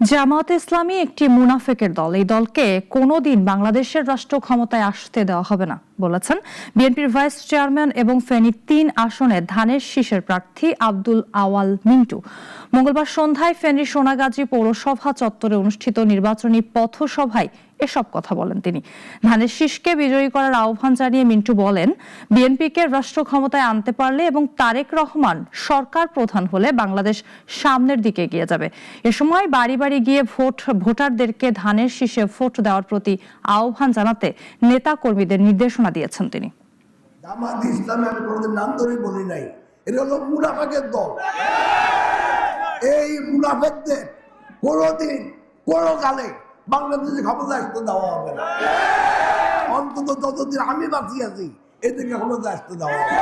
জামাত ইসলামী একটি মুনাফেকের দল। এই দলকে কোনোদিন বাংলাদেশের রাষ্ট্র ক্ষমতায় আসতে দেওয়া হবে না। বলেছেন। বিএনপির ভাইস চেয়ারম্যান এবং ফেনী তিন আসনে ধানের শীষের প্রার্থী আব্দুল আওয়াল মিন্টু। মঙ্গলবার সন্ধ্যায় ফেনীর সোনাগাজী পৌরসভা চত্বরে অনুষ্ঠিত নির্বাচনী পথসভায় এসব কথা বলেন তিনি। ধানের শীষকে বিজয়ী করার আহ্বান জানিয়ে মিন্টু বলেন, বিএনপিকে রাষ্ট্র ক্ষমতায় আনতে পারলে এবং তারেক রহমান সরকার প্রধান হলে বাংলাদেশ সামনের দিকে এগিয়ে যাবে। এ সময় বাড়ি বাড়ি গিয়ে ভোট, ভোটারদেরকে ধানের শীষে ভোট দেওয়ার প্রতি আহ্বান জানাতে নেতা কর্মীদের নির্দেশনা দিয়েছেন তিনি। জামাত ইসলামে আমি কোনোদিন নাম ধরে বলি নাই। এটা হলো মুনাফাকের দল। এই মুনাফেকদের কোনোদিন কোনো কালে বাংলাদেশে ক্ষমতা আসতে দেওয়া হবে না। অন্তত যতদিন আমি বাঁচিয়ে আছি, এদেরকে ক্ষমতা আসতে দেওয়া হবে।